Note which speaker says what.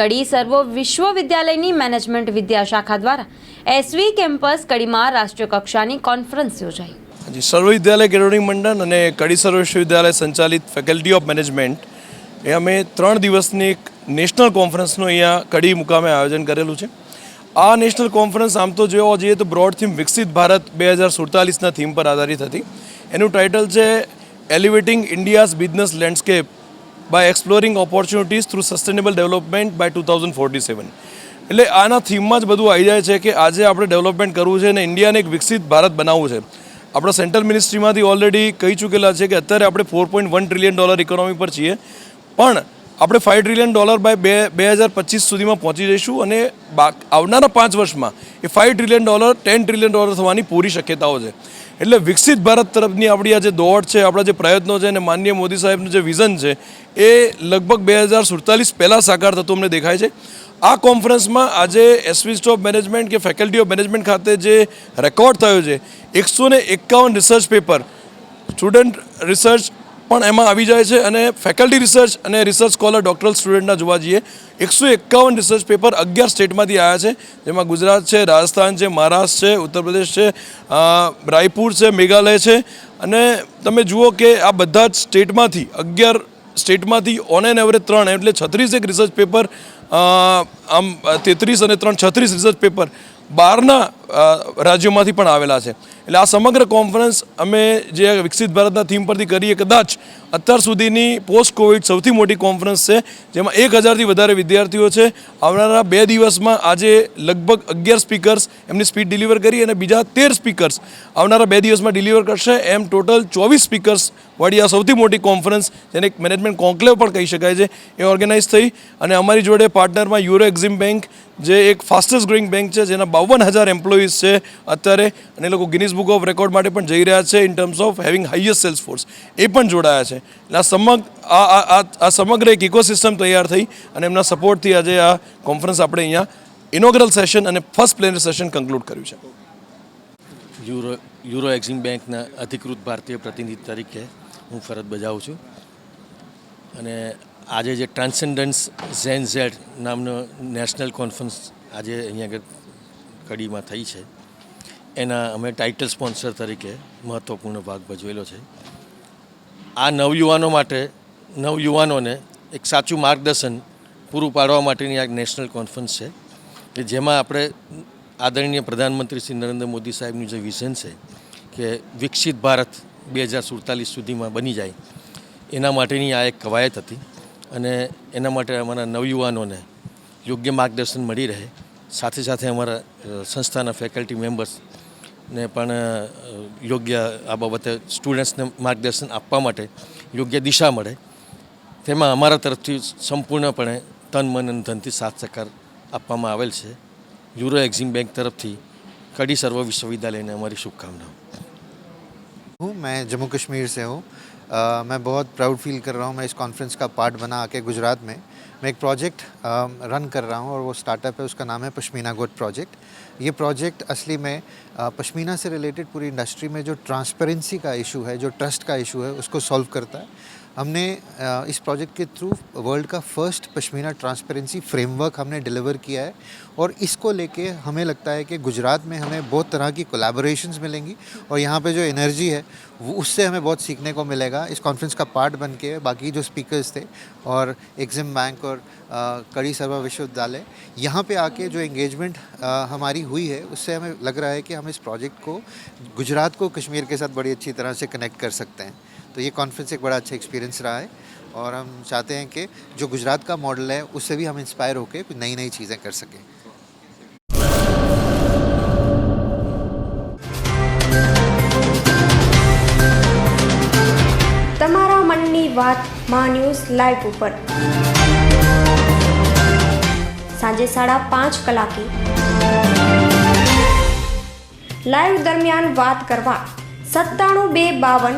Speaker 1: કડી સર્વો વિશ્વવિદ્યાલયની management વિદ્યાશાખા દ્વારા SV campus કડીમાં રાષ્ટ્રીય કક્ષાની કોન્ફરન્સ યોજાઈ.
Speaker 2: જી સર્વ વિદ્યાલય કેળવણી મંડળ અને કડી સર્વ વિશ્વવિદ્યાલય સંચાલિત ફેકલ્ટી ઓફ મેનેજમેન્ટ એ અમે ત્રણ દિવસની એક નેશનલ કોન્ફરન્સનું અહીંયા કડી મુકામે આયોજન કરેલું છે. આ નેશનલ કોન્ફરન્સ આમ તો જોવા જઈએ તો બ્રોડ થીમ વિકસિત ભારત બે હજાર સુડતાલીસના થીમ પર આધારિત હતી. એનું ટાઇટલ છે elevating India's business landscape by through sustainable development by two thousand forty seven એટલે આના થીમમાં જ બધું આવી જાય છે કે આજે આપણે ડેવલપમેન્ટ કરવું છે અને ઇન્ડિયાને એક વિકસિત ભારત બનાવવું છે. આપણા સેન્ટ્રલ મિનિસ્ટ્રીમાંથી ઓલરેડી કહી ચૂકેલા છે કે અત્યારે આપણે four point one trillion dollar economy પર છીએ. પણ આપણે ફાઇવ ટ્રિલિયન ડોલર બાય બે બે હજાર પચીસ સુધીમાં પહોંચી જઈશું અને આવનારા પાંચ વર્ષમાં એ five trillion dollar ten trillion dollar થવાની પૂરી શક્યતાઓ છે. એટલે વિકસિત ભારત તરફની આપણી આ જે દોડ છે, આપણા જે પ્રયત્નો છે અને માનનીય મોદી સાહેબનું જે વિઝન છે, એ લગભગ બે હજાર સુડતાલીસ પહેલાં સાકાર થતું અમને દેખાય છે. આ કોન્ફરન્સમાં આજે એસવી ઓફ મેનેજમેન્ટ કે ફેકલ્ટી ઓફ મેનેજમેન્ટ ખાતે જે રેકોર્ડ થયો છે, એકસો એકાવન રિસર્ચ પેપર સ્ટુડન્ટ રિસર્ચ પણ એમાં આવી જાય છે અને ફેકલ્ટી રિસર્ચ અને રિસર્ચ સ્કોલર ડોક્ટરલ સ્ટુડન્ટના જોવા જઈએ, એકસો એકાવન રિસર્ચ પેપર અગિયાર સ્ટેટમાંથી આવ્યા છે. જેમાં ગુજરાત છે, રાજસ્થાન છે, મહારાષ્ટ્ર છે, ઉત્તર પ્રદેશ છે રાયપુર છે, મેઘાલય છે. અને તમે જુઓ કે આ બધા જ સ્ટેટમાંથી અગિયાર સ્ટેટમાંથી ઓન એન એવરેજ ત્રણ, એટલે છત્રીસ એક રિસર્ચ પેપર આમ, તેત્રીસ અને ત્રણ છત્રીસ રિસર્ચ પેપર બહારના રાજ્યોમાંથી પણ આવેલા છે. એટલે આ સમગ્ર કોન્ફરન્સ અમે જે વિકસિત ભારતના થીમ પરથી કરીએ કદાચ અત્યાર સુધીની પોસ્ટ કોવિડ સૌથી મોટી કોન્ફરન્સ છે, જેમાં એક હજારથી વધારે વિદ્યાર્થીઓ છે. આવનારા બે દિવસમાં આજે લગભગ અગિયાર સ્પીકર્સ એમની સ્પીડ ડિલિવર કરી અને બીજા તેર સ્પીકર્સ આવનારા બે દિવસમાં ડિલિવર કરશે. એમ ટોટલ ચોવીસ સ્પીકર્સ વાળી આ સૌથી મોટી કોન્ફરન્સ જેને એક મેનેજમેન્ટ કોન્ક્લેવ પણ કહી શકાય છે, એ ઓર્ગેનાઇઝ થઈ. અને અમારી જોડે પાર્ટનરમાં યુરો એક્ઝિમ બેંક જે એક ફાસ્ટેસ્ટ ગ્રોઈંગ બેંક છે, જેના બાવન હજાર એમ્પ્લોઈઝ છે અત્યારે અને લોકો ગિનિસ બુક ઓફ રેકોર્ડ માટે પણ જઈ રહ્યા છે in terms of having highest sales force એ પણ જોડાયા છે. એટલે આ સમગ્ર આ સમગ્ર એક ઇકોસિસ્ટમ તૈયાર થઈ અને એમના સપોર્ટથી આજે આ કોન્ફરન્સ આપણે અહીંયા ઇનોગ્રલ સેશન અને ફર્સ્ટ પ્લેનર સેશન કન્ક્લુડ કર્યું છે.
Speaker 3: યુરો યુરો એક્ઝિમ બેંકના અધિકૃત ભારતીય પ્રતિનિધિ તરીકે હું ફરજ બજાવું છું. અને આજે જે ટ્રાન્સેન્ડન્સ ઝેન ઝેડ નામનો નેશનલ કોન્ફરન્સ આજે અહીંયા આગળ કડીમાં થઈ છે. એના અમે ટાઇટલ સ્પોન્સર તરીકે મહત્ત્વપૂર્ણ ભાગ ભજવેલો છે. આ નવયુવાનો માટે, નવયુવાનોને એક સાચું માર્ગદર્શન પૂરું પાડવા માટેની આ નેશનલ કોન્ફરન્સ છે કે જેમાં આપણે આદરણીય પ્રધાનમંત્રી શ્રી નરેન્દ્ર મોદી સાહેબનું જે વિઝન છે કે વિકસિત ભારત બે હજાર સુડતાલીસ સુધીમાં બની જાય, એના માટેની આ એક કવાયત હતી. અને એના માટે અમારા નવયુવાનોને યોગ્ય માર્ગદર્શન મળી રહે. સાથે સાથે અમારા અ, સંસ્થાના ફેકલ્ટી મેમ્બર્સ ને પણ અ, યોગ્ય આ બાબતે સ્ટુડન્ટ્સને માર્ગદર્શન આપવા માટે યોગ્ય દિશા મળે તેમાં અમારા તરફથી સંપૂર્ણપણે તન મન અને ધનથી સાથ સહકાર આપવામાં આવેલ છે યુરો એક્ઝિમ બેંક તરફથી કડી સર્વ વિશ્વવિદ્યાલયને અમારી શુભકામનાઓ
Speaker 4: हूँ मैं जम्मू कश्मीर से हूँ अ, मैं बहुत प्राउड फील कर रहा हूँ मैं इस कॉन्फ्रेंस का पार्ट बना आके गुजरात में मैं एक प्रोजेक्ट रन कर रहा हूँ और वो स्टार्टअप है, उसका नाम है पश्मीना गोट प्रोजेक्ट ये प्रोजेक्ट असली में पश्मीना से रिलेटेड पूरी इंडस्ट्री में जो ट्रांसपेरेंसी का इशू है, जो ट्रस्ट का इशू है, उसको सॉल्व करता है। हमने इस प्रोजेक्ट के थ्रू वर्ल्ड का फ़र्स्ट पश्मीना ट्रांसपेरेंसी फ्रेमवर्क हमने डिलीवर किया है और इसको लेके हमें लगता है कि गुजरात में हमें बहुत तरह की कोलैबोरेशंस मिलेंगी और यहाँ पे जो एनर्जी है, वो उससे हमें बहुत सीखने को मिलेगा। इस कॉन्फ्रेंस का पार्ट बन के बाकी जो स्पीकर्स थे और एग्जिम बैंक और कड़ी सर्वा विश्वविद्यालय, यहाँ पे आके जो एंगेजमेंट हमारी हुई है, उससे हमें लग रहा है कि हम इस प्रोजेक्ट को, गुजरात को कश्मीर के साथ बड़ी अच्छी तरह से कनेक्ट कर सकते हैं। तो ये कॉन्फ्रेंस एक बड़ा अच्छा एक्सपीरियंस रहा है और हम चाहते हैं कि जो गुजरात का मॉडल है उससे भी हम इंस्पायर होकर कुछ नई नई चीज़ें कर सकें
Speaker 5: તમારા મનની વાત માં ન્યૂઝ લાઈવ ઉપર સાંજે સાડા પાંચ કલાકે લાઈવ દરમિયાન વાત કરવા સત્તાણું બે બાવન